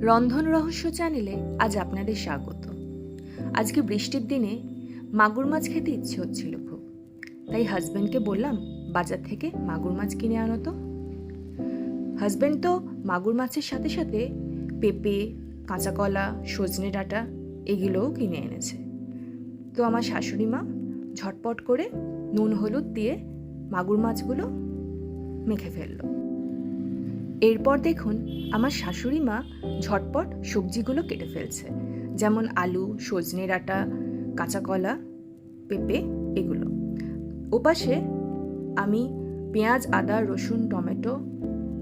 রন্ধন রহস্য চ্যানেলে আজ আপনাদের স্বাগত। আজকে বৃষ্টির দিনে মাগুর মাছ খেতে ইচ্ছে হচ্ছিল খুব। তাই হাজব্যান্ডকে বললাম, বাজার থেকে মাগুর মাছ কিনে আনো তো। হাজব্যান্ড তো মাগুর মাছের সাথে সাথে পেঁপে কাঁচা কলা সজনে ডাঁটা এগুলোও কিনে এনেছে। তো আমার শাশুড়ি মা ঝটপট করে নুন, হলুদ দিয়ে মাগুর মাছগুলো মেখে ফেলল। এরপর দেখুন আমার শাশুড়ি মা ঝটপট সবজিগুলো কেটে ফেলছে। যেমন আলু, সজনে ডাঁটা, কাঁচা কলা, পেঁপে, এগুলো। ওপাশে আমি পেঁয়াজ, আদা, রসুন, টমেটো,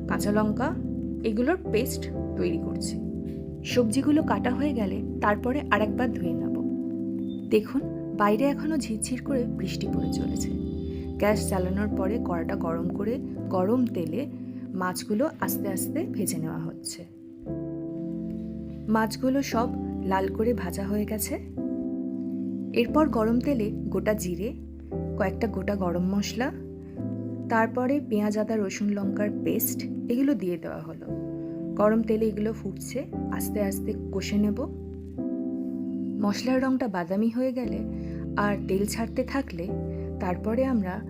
কাঁচা লঙ্কা এগুলোর পেস্ট তৈরি করছি। সবজিগুলো কাটা হয়ে গেলে তারপরে আরেকবার ধুয়ে নেব। দেখুন বাইরে এখনও ঝিরঝির করে বৃষ্টি পড়ে চলেছে। গ্যাস চালানোর পরে কড়াটা গরম করে গরম তেলে মাছগুলো আস্তে আস্তে ভেজে নেওয়া হচ্ছে। মাছগুলো সব লাল করে ভাজা হয়ে গেছে। এরপর গরম তেলে গোটা জিরে, কয়েকটা গোটা গরম মশলা, তারপরে পেঁয়াজ, আদা, রসুন, লঙ্কার পেস্ট এগুলো দিয়ে দেওয়া হলো। গরম তেলে এগুলো ফুটছে, আস্তে আস্তে কষে নেব। মশলার রঙটা বাদামি হয়ে গেলে আর তেল ছাড়তে থাকলে তারপরে আমরা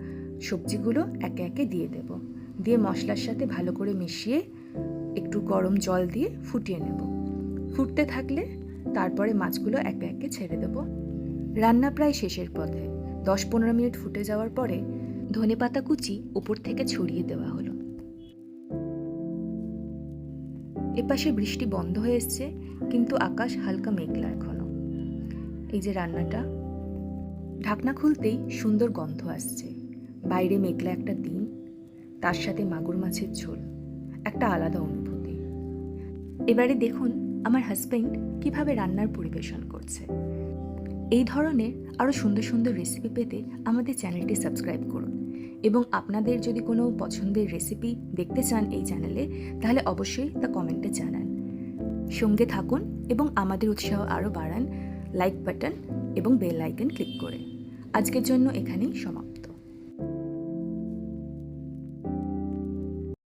সবজিগুলো একে একে দিয়ে দেব। দিয়ে মশলার সাথে ভালো করে মিশিয়ে একটু গরম জল দিয়ে ফুটিয়ে নেব। ফুটতে থাকলে তারপরে মাছগুলো একে একে ছেড়ে দেব। রান্না প্রায় শেষের পথে। দশ পনেরো মিনিট ফুটে যাওয়ার পরে ধনে পাতা কুচি উপর থেকে ছড়িয়ে দেওয়া হলো। এপাশে বৃষ্টি বন্ধ হয়ে এসছে, কিন্তু আকাশ হালকা মেঘলা এখনও। এই যে রান্নাটা, ঢাকনা খুলতেই সুন্দর গন্ধ আসছে। বাইরে মেঘলা একটা দিন। তার সাথে মাগুর মাছের ঝোল। একটা আলাদা অনুভূতি। এবারে দেখুন আমার হাজবেন্ড কীভাবে রান্নার পরিবেশন করছে। এই ধরনের আরও সুন্দর সুন্দর রেসিপি পেতে আমাদের চ্যানেলটি সাবস্ক্রাইব করুন এবং আপনাদের যদি কোনো পছন্দের রেসিপি দেখতে চান এই চ্যানেলে তাহলে অবশ্যই তা কমেন্টে জানান। সঙ্গে থাকুন এবং আমাদের উৎসাহ আরও বাড়ান। লাইক বাটন এবং বেল আইকন ক্লিক করে। আজকের জন্য এখানেই সমাপ্ত।